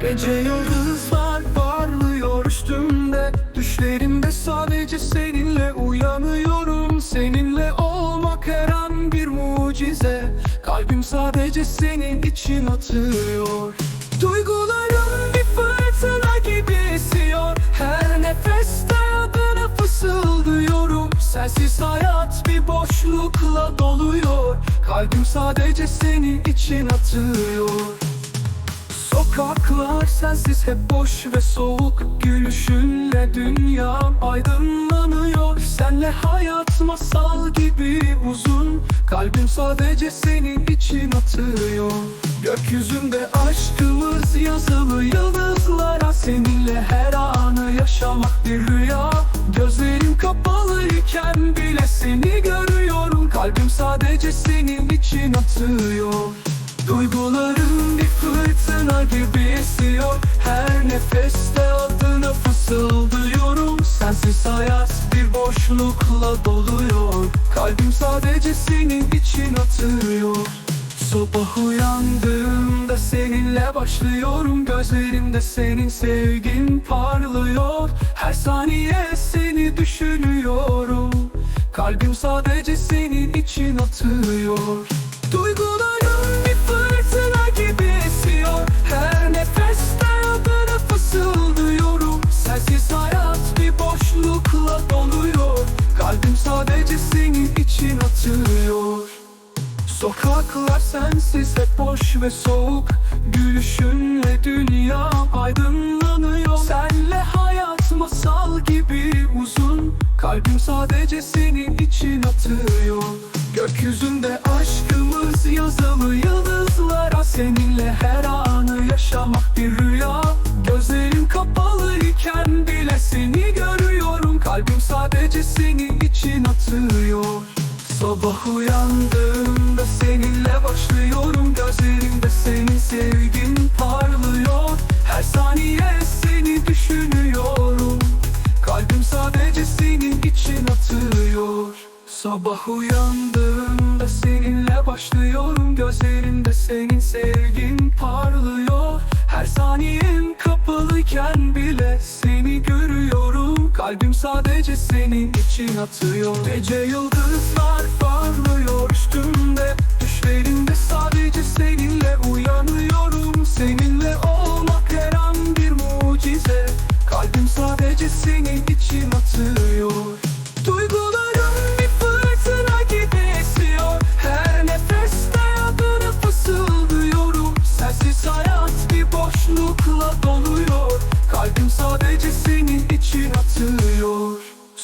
Gece yıldızlar parlıyor üstümde. Düşlerimde sadece seninle uyanıyorum. Seninle olmak her an bir mucize. Kalbim sadece senin için atıyor. Duygularım bir fırtına gibi esiyor. Her nefeste adını fısıldıyorum. Sensiz hayat bir boşlukla doluyor. Kalbim sadece senin için atıyor Sokaklar sensiz hep boş ve soğuk. Gülüşünle dünya aydınlanıyor. Senle hayat masal gibi uzun. Kalbim sadece senin için atıyor. Gökyüzünde aşkımız yazılı yıldızlara Seninle her anı yaşamak bir rüya. Gözlerim kapalıyken bile seni görüyorum. Kalbim sadece senin için atıyor. Fırtına gibi esiyor. Her nefeste adını fısıldıyorum. Sensiz hayat bir boşlukla doluyor. Kalbim sadece senin için atıyor Sabah uyandığımda seninle başlıyorum. Gözlerimde senin sevgin parlıyor. Her saniye seni düşünüyorum. Kalbim sadece senin için atıyor Duygularım Sokaklar sensiz hep boş ve soğuk. Gülüşünle dünya aydınlanıyor. Senle hayat masal gibi uzun. Kalbim sadece senin için atıyor. Gökyüzünde aşkımız yazılı yıldızlara Seninle her anı yaşamak bir rüya. Gözlerim kapalıyken bile seni görüyorum. Kalbim sadece senin için atıyor Sabah uyandığımda seninle başlıyorum. Gözlerimde senin sevgin parlıyor. Her saniye seni düşünüyorum. Kalbim sadece senin için atıyor Sabah uyandığımda seninle başlıyorum. Gözlerimde senin sevgin parlıyor. Her saniyem seni görüyorum Kalbim sadece senin için atıyor. Gece yıldızlar parlıyor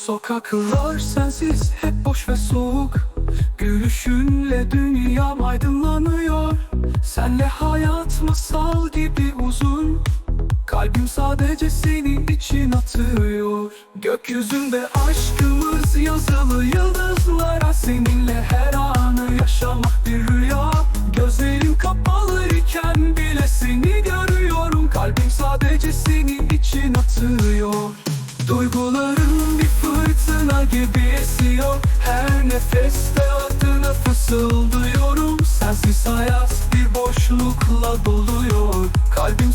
Sokaklar sensiz hep boş ve soğuk. Gülüşünle dünyam aydınlanıyor. Senle hayat masal gibi uzun. Kalbim sadece senin için atıyor. Gökyüzünde aşkımız yazılı yıldızlara Seninle her anı yaşamak bir rüya. Gözlerim kapalıyken bile seni görüyorum. Kalbim sadece senin için atıyor. Duygularım gibi esiyor Her nefeste adını fısıldıyorum Sensiz hayat bir boşlukla doluyor. Kalbim